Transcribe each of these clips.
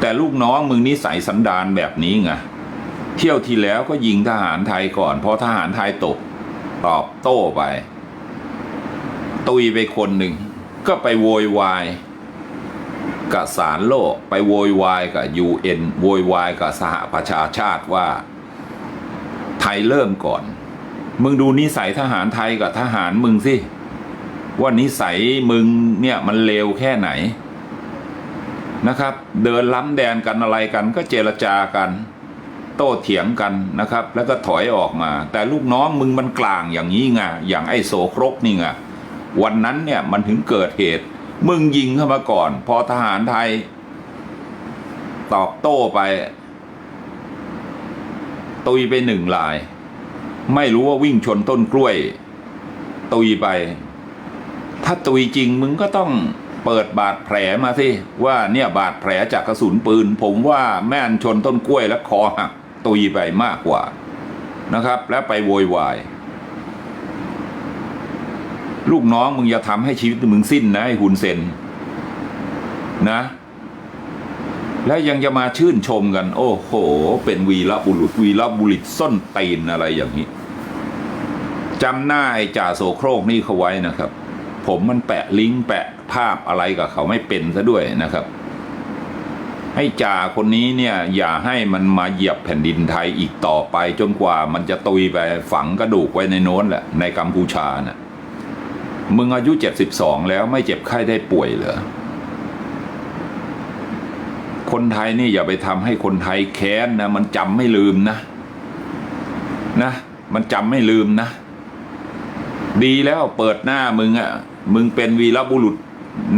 แต่ลูกน้องมึงนิสัยสันดานแบบนี้ไงเที่ยวที่แล้วก็ยิงทหารไทยก่อนพอทหารไทยตกตอบโต้ไป ตุยไปคนหนึ่ง ก็ไปโวยวายกับสารโลกไปโวยวายกับยูเอ็นโวยวายกับสหประชาชาติว่า ไทยเริ่มก่อน มึงดูนิสัยทหารไทยกับทหารมึงสิ ว่านิสัยมึงเนี่ยมันเลวแค่ไหน นะครับ เดินล้ำแดนกันอะไรกัน ก็เจรจากัน โต้เถียงกันนะครับ แล้วก็ถอยออกมา แต่ลูกน้องมึงมันกลางอย่างนี้ไงอย่างไอ้โสโครกนี่ไงวันนั้นเนี่ยมันถึงเกิดเหตุ มึงยิงเข้ามาก่อน พอทหารไทย ตอบโต้ไปตุยไปหนึ่งลาย ไม่รู้ว่าวิ่งชนต้นกล้วย ตุยไป ถ้าตุยจริงมึงก็ต้อง เปิดบาดแผลมาสิว่าเนี่ยบาดแผลจากกระสุนปืน ผมว่าแม่นชนต้นกล้วยแล้วคอหักตุยไปมากกว่านะครับ แล้วไปโวยวาย ลูกน้องมึงอย่าทำให้ชีวิตมึงสิ้นนะไอ้หุนเซนนะ และยังจะมาชื่นชมกัน โอ้โห เป็นวีรบุรุษวีรบุรุษส้นตีนอะไรอย่างนี้จำหน้าไอ้จ่าโสโครกนี่เขาไว้นะครับ ผมมันแปะลิงก์แปะภาพอะไรกับเขาไม่เป็นซะด้วยนะครับ ให้จ่าคนนี้เนี่ยอย่าให้มันมาเหยียบแผ่นดินไทยอีกต่อไป จนกว่ามันจะตุยไปฝังกระดูกไว้ในโน้นแหละในกัมพูชานะ่ะมึงอายุเจ็ดสิบสองแล้วไม่เจ็บไข้ได้ป่วยเหรอคนไทยนี่อย่าไปทำให้คนไทยแค้นนะมันจำไม่ลืมนะ นะ มันจำไม่ลืมนะ ดีแล้วเปิดหน้ามึงอะ่ะ มึงเป็นวีรบุรุษ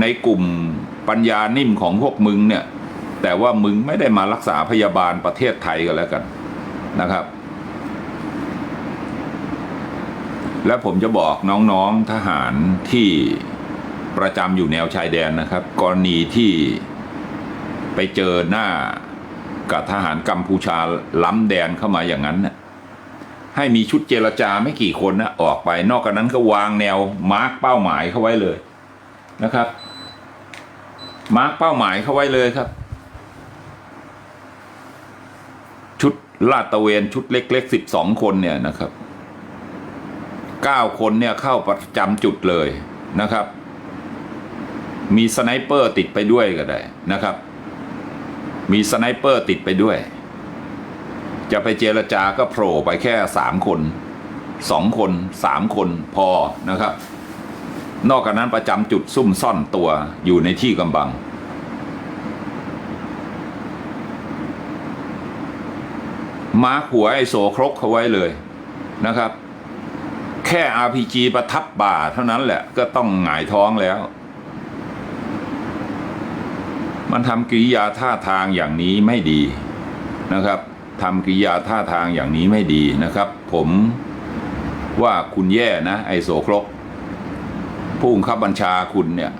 ในกลุ่มปัญญานิ่มของพวกมึงเนี่ย แต่ว่ามึงไม่ได้มารักษาพยาบาลประเทศไทยกันแล้วกันนะครับ และผมจะบอกน้องๆทหารที่ประจำอยู่แนวชายแดนนะครับ กรณีที่ไปเจอหน้ากับทหารกัมพูชาล้ำแดนเข้ามาอย่างนั้นน่ะ ให้มีชุดเจรจาไม่กี่คนนะออกไป นอกจากนั้นก็วางแนวมาร์กเป้าหมายเข้าไว้เลยนะครับ มาร์กเป้าหมายเข้าไว้เลยครับ ชุดลาดตระเวนชุดเล็กๆสิบสองคนเนี่ยนะครับเก้าคนเนี่ยเข้าประจำจุดเลยนะครับ มีสไนเปอร์ติดไปด้วยก็ได้นะครับ มีสไนเปอร์ติดไปด้วย จะไปเจรจาก็โผล่ไปแค่สามคนสองคนสามคนพอนะครับ นอกจากนั้นประจำจุดซุ่มซ่อนตัวอยู่ในที่กำบัง มาหัวไอโสครกเขาไว้เลยนะครับ แค่ RPG ประทับบ่าเท่านั้นแหละก็ต้องหงายท้องแล้ว มันทำกิริยาท่าทางอย่างนี้ไม่ดีนะครับ ทำกิริยาท่าทางอย่างนี้ไม่ดีนะครับ ผมว่าคุณแย่นะ ไอโสครกผู้บังคับบัญชาคุณเนี่ย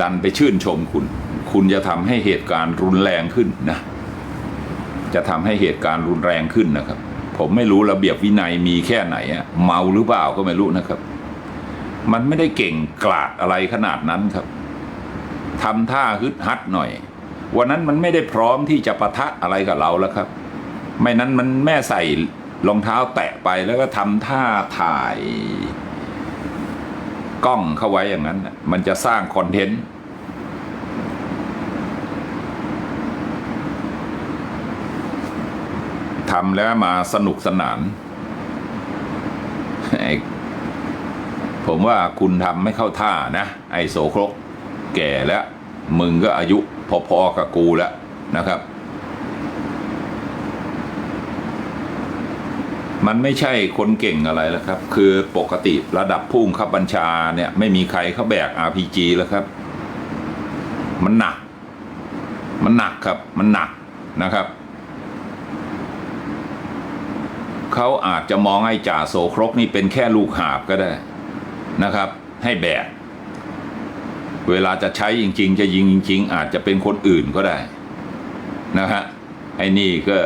ดันไปชื่นชมคุณ คุณจะทำให้เหตุการณ์รุนแรงขึ้นนะ จะทำให้เหตุการณ์รุนแรงขึ้นนะครับ ผมไม่รู้ระเบียบวินัยมีแค่ไหนอะเมาหรือเปล่าก็ไม่รู้นะครับ มันไม่ได้เก่งกลาดอะไรขนาดนั้นครับทำท่าฮึดฮัดหน่อย วันนั้นมันไม่ได้พร้อมที่จะปะทะอะไรกับเราแล้วครับ ไม่นั้นมันแม่ใส่รองเท้าแตะไปแล้วก็ทำท่าถ่าย กล้องเข้าไว้อย่างนั้น มันจะสร้างคอนเทนต์ทำแล้วมาสนุกสนาน ผมว่าคุณทำไม่เข้าท่านะ ไอโสโครก แก่แล้ว มึงก็อายุพอๆกับกูแล้วนะครับ มันไม่ใช่คนเก่งอะไรแล้วครับ คือปกติระดับผู้บังคับบัญชาเนี่ย ไม่มีใครเขาแบก RPG แล้วครับ มันหนัก มันหนักครับ มันหนักนะครับเขาอาจจะมองไอ้จ่าโสโครกนี่เป็นแค่ลูกหาบก็ได้นะครับ ให้แบก เวลาจะใช้จริง ๆ จะยิงจริง ๆ อาจจะเป็นคนอื่นก็ได้นะฮะไอ้นี่ก็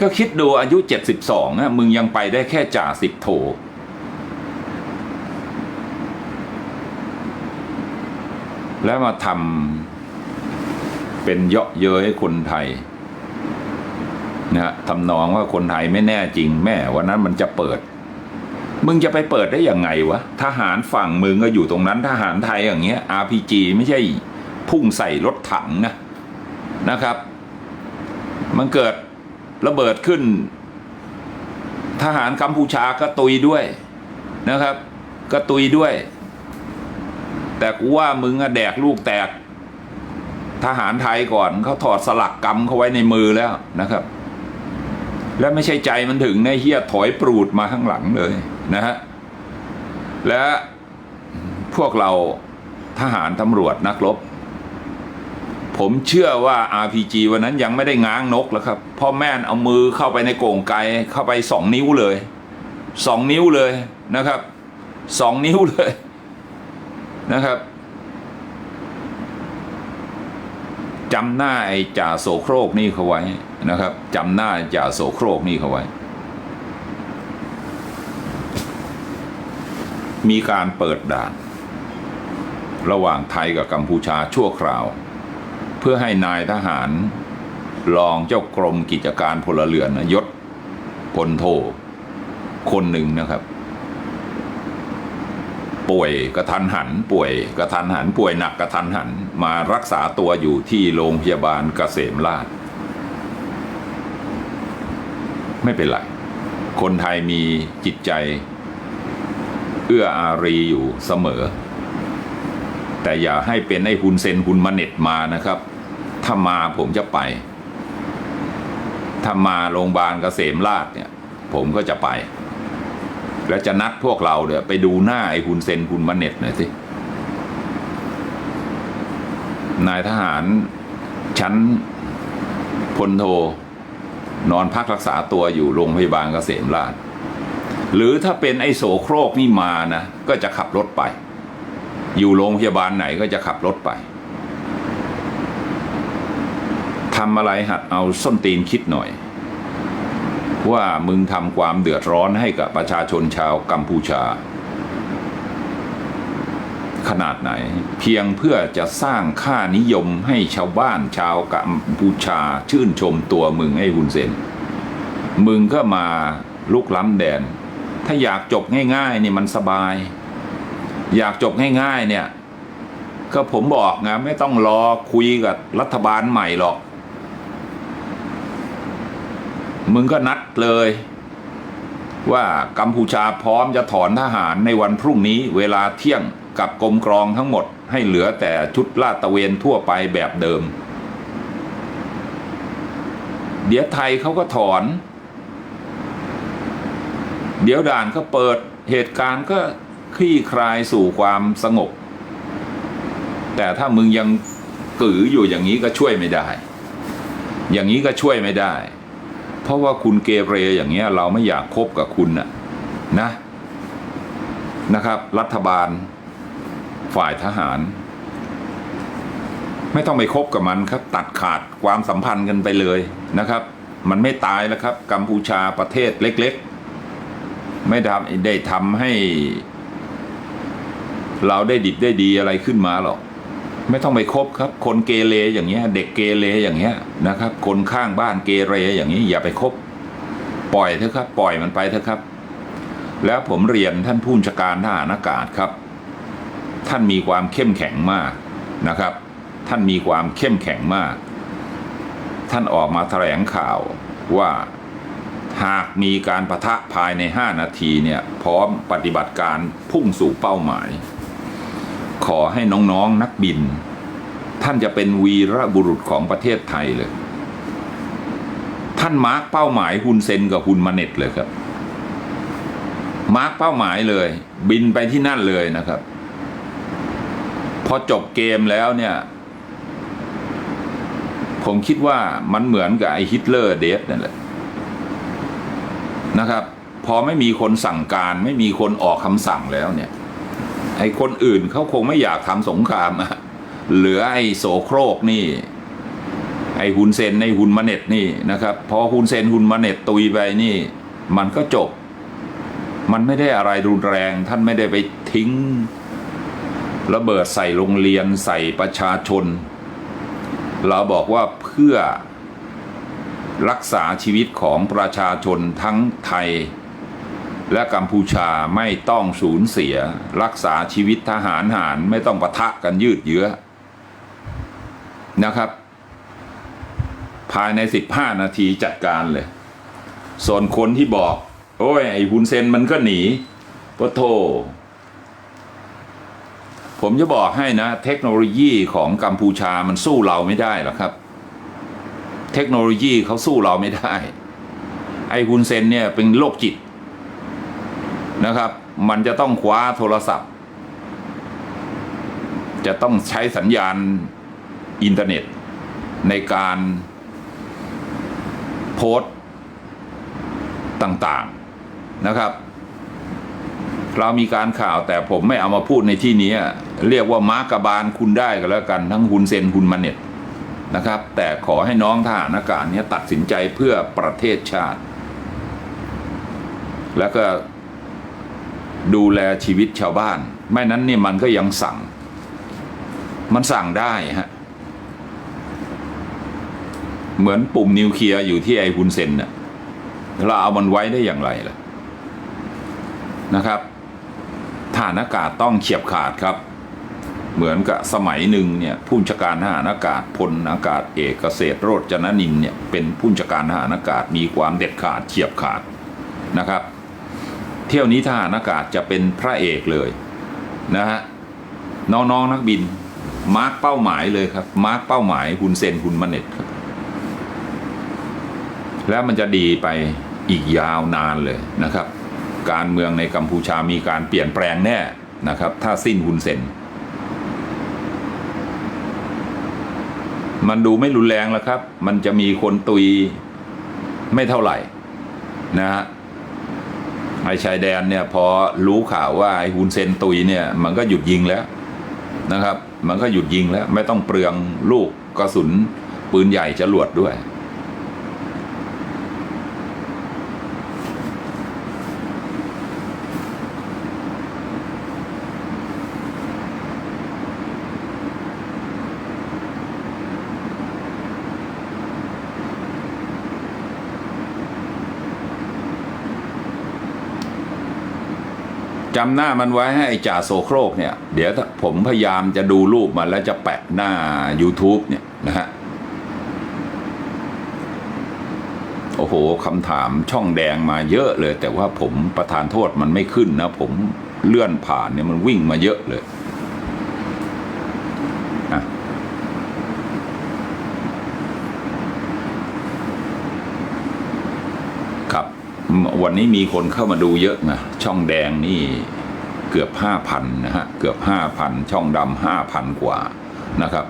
ก็คิดดูอายุเจ็ดสิบสองะมึงยังไปได้แค่จ่าสิบโถ แล้วมาทำเป็นเยาะเย้ยคนไทยนะฮะทำนองว่าคนไทยไม่แน่จริงแม่วันนั้นมันจะเปิด มึงจะไปเปิดได้ยังไงวะ ทหารฝั่งมึงก็อยู่ตรงนั้น ทหารไทยอย่างเงี้ย RPG ไม่ใช่พุ่งใส่รถถังนะนะครับ มันเกิดระเบิดขึ้น ทหารกัมพูชาก็ตุยด้วยนะครับ ก็ตุยด้วย แต่กูว่ามึงอะแดกลูกแตก ทหารไทยก่อนเขาถอดสลักกำเขาไว้ในมือแล้วนะครับ และไม่ใช่ใจมันถึงในเฮียถอยปรูดมาข้างหลังเลย นะฮะและพวกเราทหารตำรวจนักรบ ผมเชื่อว่า RPG วันนั้นยังไม่ได้ง้างนกแล้วครับพ่อแม่เอามือเข้าไปในโก่งไกเข้าไปสองนิ้วเลยสองนิ้วเลยนะครับสองนิ้วเลยนะครับจำหน้าไอ้จ่าโสโครกนี่เขาไว้นะครับจำหน้าจ่าโสโครกนี่เขาไว้ มีการเปิดด่าน ระหว่างไทยกับกัมพูชาชั่วคราว เพื่อให้นายทหารรองเจ้ากรมกิจการพลเรือนยศพลโท คนหนึ่งนะครับ ป่วยกระทันหัน ป่วยกระทันหัน ป่วยหนักกระทันหัน มารักษาตัวอยู่ที่โรงพยาบาลเกษมราช ไม่เป็นไร คนไทยมีจิตใจ เอื้ออารีอยู่เสมอ แต่อย่าให้เป็นไอ้ฮุนเซนฮุนมาเน็ตมานะครับ ถ้ามาผมจะไป ถ้ามาโรงพยาบาลเกษมราชเนี่ย ผมก็จะไป แล้วจะนัดพวกเราเนี่ยไปดูหน้าไอ้ฮุนเซนฮุนมาเน็ตหน่อยสินายทหารชั้นพลโทนอนพักรักษาตัวอยู่โรงพยาบาลเกษมราช หรือถ้าเป็นไอ้โสโครกนี่มานะ ก็จะขับรถไป อยู่โรงพยาบาลไหนก็จะขับรถไปทำอะไรหัดเอาส้นตีนคิดหน่อย ว่ามึงทำความเดือดร้อนให้กับประชาชนชาวกัมพูชา ขนาดไหน เพียงเพื่อจะสร้างค่านิยมให้ชาวบ้านชาวกัมพูชาชื่นชมตัวมึงไอ้ฮุนเซนมึงก็มาลุกล้ำแดน ถ้าอยากจบง่ายๆนี่มันสบาย อยากจบง่ายๆเนี่ย ก็ผมบอกไงไม่ต้องรอคุยกับรัฐบาลใหม่หรอก มึงก็นัดเลย ว่ากัมพูชาพร้อมจะถอนทหารในวันพรุ่งนี้เวลาเที่ยงกับกรมกรองทั้งหมดให้เหลือแต่ชุดลาดตระเวนทั่วไปแบบเดิม เดี๋ยวไทยเขาก็ถอน เดี๋ยวด่านก็เปิดเหตุการณ์ก็คลี่คลายสู่ความสงบ แต่ถ้ามึงยังกืออยู่อย่างนี้ก็ช่วยไม่ได้ อย่างนี้ก็ช่วยไม่ได้ เพราะว่าคุณเกเรอย่างเงี้ยเราไม่อยากคบกับคุณน่ะนะนะครับ รัฐบาล ฝ่ายทหาร ไม่ต้องไปคบกับมันครับ ตัดขาดความสัมพันธ์กันไปเลยนะครับ มันไม่ตายแล้วครับ กัมพูชาประเทศเล็ก ๆ ไม่ทำได้ทำให้ เราได้ดิบได้ดีอะไรขึ้นมาหรอก ไม่ต้องไปคบครับ คนเกเรอย่างเงี้ย เด็กเกเรอย่างเงี้ยนะครับ คนข้างบ้านเกเรอย่างนี้ อย่าไปคบ ปล่อยเถอะครับ ปล่อยมันไปเถอะครับ แล้วผมเรียนท่านผู้บัญชาการทหารอากาศครับ ท่านมีความเข้มแข็งมากนะครับ ท่านมีความเข้มแข็งมาก ท่านออกมาแถลงข่าวว่า หากมีการประทะภายใน 5 นาทีเนี่ยพร้อมปฏิบัติการพุ่งสู่เป้าหมาย ขอให้น้องๆนนักบิน ท่านจะเป็นวีรบุรุษของประเทศไทยเลย ท่านมาร์กเป้าหมายฮุนเซนกับฮุนมาเน็ตเลยครับ มาร์กเป้าหมายเลย บินไปที่นั่นเลยนะครับ พอจบเกมแล้วเนี่ยผมคิดว่ามันเหมือนกับไอฮิตเลอร์เดฟนั่นแหละ นะครับ พอไม่มีคนสั่งการไม่มีคนออกคำสั่งแล้วเนี่ย ไอ้คนอื่นเขาคงไม่อยากทำสงครามอะเหลือไอ้โสโครกนี่ ไอ้ฮุนเซนไอ้ฮุนมาเน็ตนี่นะครับพอฮุนเซนฮุนมาเน็ตตุยไปนี่ มันก็จบ มันไม่ได้อะไรรุนแรง ท่านไม่ได้ไปทิ้ง ระเบิดใส่โรงเรียนใส่ประชาชน เราบอกว่าเพื่อ รักษาชีวิตของประชาชนทั้งไทย และกัมพูชาไม่ต้องสูญเสีย รักษาชีวิตทหารหารไม่ต้องปะทะกันยืดเยื้อนะครับ ภายใน 15 นาทีจัดการเลย ส่วนคนที่บอก โอ้ย ไอ้ฮุนเซนมันก็หนีปะโทผมจะบอกให้นะ เทคโนโลยีของกัมพูชามันสู้เราไม่ได้หรอกครับ เทคโนโลยีเขาสู้เราไม่ได้ ไอ้ฮุนเซนเนี่ยเป็นโรคจิตนะครับ มันจะต้องคว้าโทรศัพท์ จะต้องใช้สัญญาณอินเทอร์เน็ต ในการโพสต์ต่างๆนะครับ เรามีการข่าวแต่ผมไม่เอามาพูดในที่นี้ เรียกว่าม้ากบาลคุณได้ก็แล้วกัน ทั้งฮุนเซนฮุนมาเน็ต นะครับ แต่ขอให้น้องทหารอากาศเนี้ตัดสินใจเพื่อประเทศชาติ แล้วก็ดูแลชีวิตชาวบ้าน ไม่นั้นนี่มันก็ยังสั่ง มันสั่งได้ฮะเหมือนปุ่มนิวเคลียร์อยู่ที่ไอฮุนเซนน่ะเราเอามันไว้ได้อย่างไรล่ะนะครับฐานอากาศต้องเฉียบขาดครับ เหมือนกับสมัยหนึ่งเนี่ยผู้บัญชการทหารอากาศพลอากาศเอกเกษตรโรจนนินเนี่ยเป็นผู้บัญชการทหารอากาศมีความเด็ดขาดเฉียบขาดนะครับ เที่ยวนี้ทหารอากาศจะเป็นพระเอกเลยนะฮะน้องๆนนักบินมาร์กเป้าหมายเลยครับมาร์กเป้าหมายฮุนเซนฮุนมาเน็ตครับแล้วมันจะดีไปอีกยาวนานเลยนะครับ การเมืองในกัมพูชามีการเปลี่ยนแปลงแน่นะครับ ถ้าสิ้นฮุนเซน มันดูไม่รุนแรงแล้วครับ มันจะมีคนตุยไม่เท่าไหร่นะฮะไอชายแดนเนี่ยพอรู้ข่าวว่าไอฮุนเซนตุยเนี่ยมันก็หยุดยิงแล้วนะครับ มันก็หยุดยิงแล้ว ไม่ต้องเปลืองลูกกระสุนปืนใหญ่จรวดด้วย จำหน้ามันไว้ให้ไอ้จ่าโซโครกเนี่ย เดี๋ยวผมพยายามจะดูรูปมันแล้วจะแปะหน้า YouTube เนี่ยนะฮะ โอ้โหคำถามช่องแดงมาเยอะเลย แต่ว่าผมประธานโทษมันไม่ขึ้นนะ ผมเลื่อนผ่านเนี่ยมันวิ่งมาเยอะเลยอะครับอืมวั นนี้มีคนเข้ามาดูเยอะนะช่องแดงนี่เกือบห้าพันนะฮะเกือบห้าพันช่องดำห้าพันกว่านะครับ